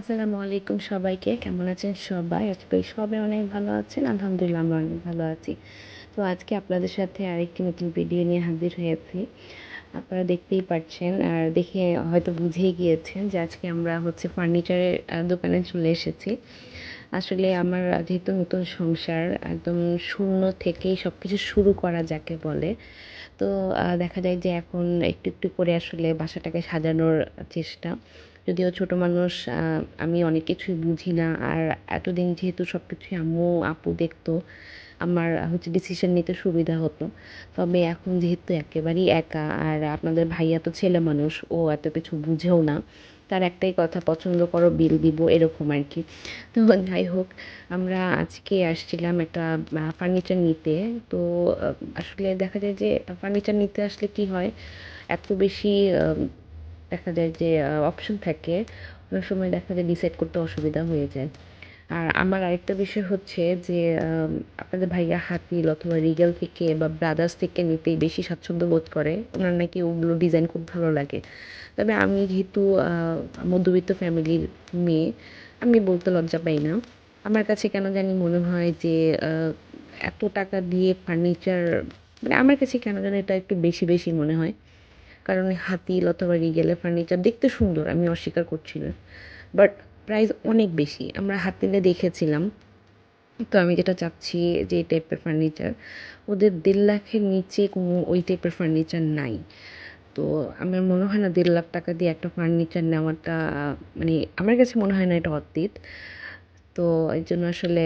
আসসালামু আলাইকুম সবাইকে। কেমন আছেন সবাই? আজকে সবাই অনেক ভালো আছেন। আলহামদুলিল্লাহ আমরা অনেক ভালো আছি। তো আজকে আপনাদের সাথে আরেকটি নতুন ভিডিও নিয়ে হাজির হয়েছি। আপনারা দেখতেই পাচ্ছেন আর দেখে হয়তো বুঝেই গিয়েছেন যে আজকে আমরা হচ্ছে ফার্নিচারের দোকানে চলে এসেছি। আসলে আমার যেহেতু নতুন সংসার, একদম শূন্য থেকেই সব কিছু শুরু করা যাকে বলে, তো দেখা যায় যে এখন একটু একটু করে আসলে বাসাটাকে সাজানোর চেষ্টা। যদিও ছোট মানুষ আমি অনেক কিছুই বুঝি না। আর এতদিন যেহেতু সব কিছুই আম্মু আপু দেখতো, আমার হচ্ছে ডিসিশন নিতে সুবিধা হতো। তবে এখন যেহেতু একেবারেই একা, আর আপনাদের ভাইয়া তো ছেলে মানুষ, ও এত কিছু বুঝেও না, তার একটাই কথা, পছন্দ করো বিল দিব, এরকম আর কি। তো যাই হোক, আমরা আজকে আসছিলাম একটা ফার্নিচার নিতে। তো আসলে দেখা যায় যে ফার্নিচার নিতে আসলে কি হয়, এত বেশি দেখা যায় যে অপশন থাকে, অনেক সময় দেখা যায় ডিসাইড করতে অসুবিধা হয়ে যায়। আর আমার আরেকটা বিষয় হচ্ছে যে আপনাদের ভাইয়া হাতিল অথবা রিগেল থেকে বা ব্রাদার্স থেকে নিতেই বেশি স্বাচ্ছন্দ্য বোধ করে। ওনার নাকি ওগুলো ডিজাইন খুব ভালো লাগে। তবে আমি যেহেতু মধ্যবিত্ত ফ্যামিলির মেয়ে, আমি বলতে লজ্জা পাই না। আমার কাছে কেন জানি মনে হয় যে এত টাকা দিয়ে ফার্নিচার মানে আমার কাছে কেন জানি এটা একটু বেশি বেশি মনে হয়। কারণ হাতিল অথবা রিগেলের ফার্নিচার দেখতে সুন্দর, আমি অস্বীকার করছি না। বাট প্রাইস অনেক বেশি, আমরা হাতিলে দেখেছিলাম। তো আমি যেটা চাচ্ছি যে টাইপের ফার্নিচার ওদের দেড় লাখের নিচে কোনো ওই টাইপের ফার্নিচার নাই। তো আমার মনে হয় না দেড় লাখ টাকা দিয়ে একটা ফার্নিচার নেওয়াটা মানে আমার কাছে মনে হয় না এটা অতীত। তো এই জন্য আসলে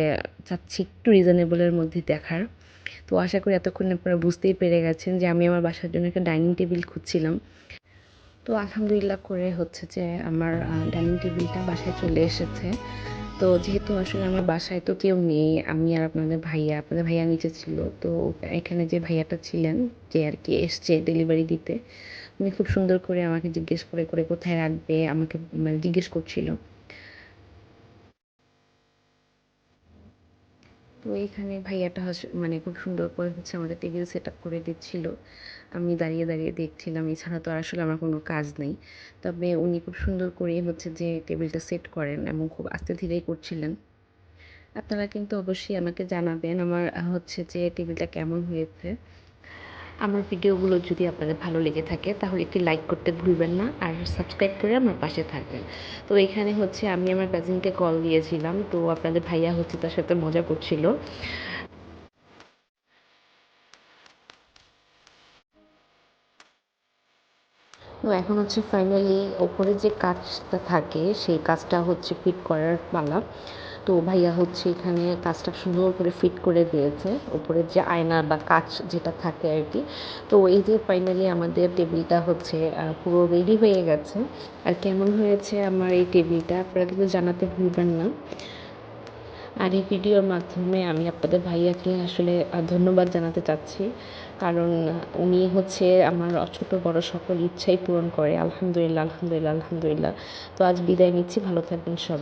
চাচ্ছি একটু রিজনেবলের মধ্যে দেখার। তো আশা করি এতক্ষণে আপনারা বুঝতেই পেরে গেছেন যে আমি আমার বাসার জন্য একটা ডাইনিং টেবিল খুঁজছিলাম। তো আলহামদুলিল্লাহ করে হচ্ছে যে আমার ডাইনিং টেবিলটা বাসায় চলে এসেছে। তো যেহেতু আসলে আমার বাসায় তো কেউ নেই, আমি আর আপনাদের ভাইয়া আপনাদের ভাইয়া নিচে ছিল। তো এখানে যে ভাইয়াটা ছিলেন, যে আর কি এসছে ডেলিভারি দিতে, উনি খুব সুন্দর করে আমাকে জিজ্ঞেস করে করে, কোথায় রাখবে? আমাকে মানে জিজ্ঞেস করছিল। তো এইখানে ভাইয়াটা মানে খুব সুন্দর করে হচ্ছে আমাদের টেবিল সেট আপ করে দিচ্ছিল। আমি দাঁড়িয়ে দাঁড়িয়ে দেখছিলাম, এছাড়া তো আর আসলে আমার কোনো কাজ নেই। তবে উনি খুব সুন্দর করে হচ্ছে যে টেবিলটা সেট করেন এবং খুব আস্তে ধীরেই করছিলেন। আপনারা কিন্তু অবশ্যই আমাকে জানাবেন আমার হচ্ছে যে টেবিলটা কেমন হয়েছে। আমার ভিডিওগুলো যদি আপনাদের ভালো লেগে থাকে, তাহলে একটি লাইক করতে ভুলবেন না আর সাবস্ক্রাইব করে আমার পাশে থাকবেন। তো এখানে হচ্ছে আমি আমার কাজিনকে কল দিয়েছিলাম। তো আপনাদের ভাইয়া হচ্ছে তার সাথে মজা করছিল। তো এখন হচ্ছে ফাইনালি ওপরে যে কাজটা থাকে, সেই কাজটা হচ্ছে ফিট করার পালা। তো ভাইয়া হচ্ছে এখানে কাজটা সুন্দর করে ফিট করে দিয়েছে। ওপরের যে আয়না বা কাচ যেটা থাকে আর কি তো এই যে ফাইনালি আমাদের টেবিলটা হচ্ছে পুরো রেডি হয়ে গেছে। আর কেমন হয়েছে আমার এই টেবিলটা আপনারা কিন্তু জানাতে ভুলবেন না। আর এই ভিডিওর মাধ্যমে আমি আপনাদের ভাইয়াকে আসলে ধন্যবাদ জানাতে চাচ্ছি। কারণ উনি হচ্ছে আমার ছোটো বড় সকল ইচ্ছাই পূরণ করে। আলহামদুলিল্লাহ আলহামদুলিল্লাহ আলহামদুলিল্লাহ। তো আজ বিদায় নিচ্ছি। ভালো থাকবেন সবাই।